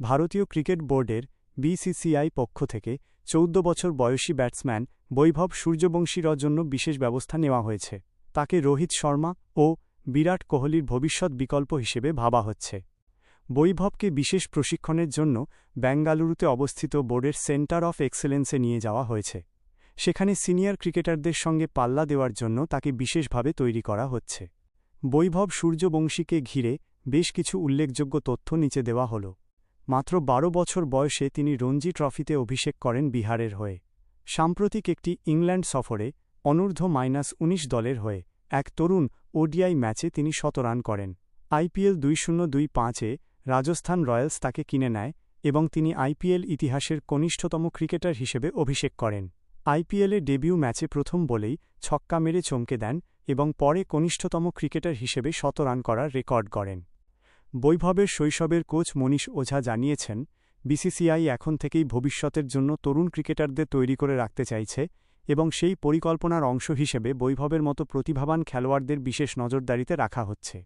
ভারতীয় ক্রিকেট বোর্ডের বিসিসিআই পক্ষ থেকে চৌদ্দ বছর বয়সী ব্যাটসম্যান বৈভব সূর্যবংশীর জন্য বিশেষ ব্যবস্থা নেওয়া হয়েছে। তাকে রোহিত শর্মা ও বিরাট কোহলির ভবিষ্যৎ বিকল্প হিসেবে ভাবা হচ্ছে। বৈভবকে বিশেষ প্রশিক্ষণের জন্য বেঙ্গালুরুতে অবস্থিত বোর্ডের সেন্টার অফ এক্সেলেন্সে নিয়ে যাওয়া হয়েছে। সেখানে সিনিয়র ক্রিকেটারদের সঙ্গে পাল্লা দেওয়ার জন্য তাকে বিশেষভাবে তৈরি করা হচ্ছে। বৈভব সূর্যবংশীকে ঘিরে বেশ কিছু উল্লেখযোগ্য তথ্য নিচে দেওয়া হল। মাত্র বারো বছর বয়সে তিনি রঞ্জি ট্রফিতে অভিষেক করেন বিহারের হয়ে। সাম্প্রতিক একটি ইংল্যান্ড সফরে অনূর্ধ্ব মাইনাস উনিশ দলের হয়ে এক তরুণ ওডিআই ম্যাচে তিনি শতরান করেন। আইপিএল দুই শূন্য দুই পাঁচে রাজস্থান রয়্যালস তাকে কিনে নেয় এবং তিনি আইপিএল ইতিহাসের কনিষ্ঠতম ক্রিকেটার হিসেবে অভিষেক করেন। আইপিএলে ডেবিউ ম্যাচে প্রথম বলেই ছক্কা মেরে চমকে দেন এবং পরে কনিষ্ঠতম ক্রিকেটার হিসেবে শতরান করার রেকর্ড করেন বৈভবের শৈশবের কোচ মনীষ ওঝা জানিয়েছেন, বিসিসিআই এখন থেকেই ভবিষ্যতের জন্য তরুণ ক্রিকেটারদের তৈরি করে রাখতে চাইছে এবং সেই পরিকল্পনার অংশ হিসেবে বৈভবের মতো প্রতিভাবান খেলোয়াড়দের বিশেষ নজরদারিতে রাখা হচ্ছে।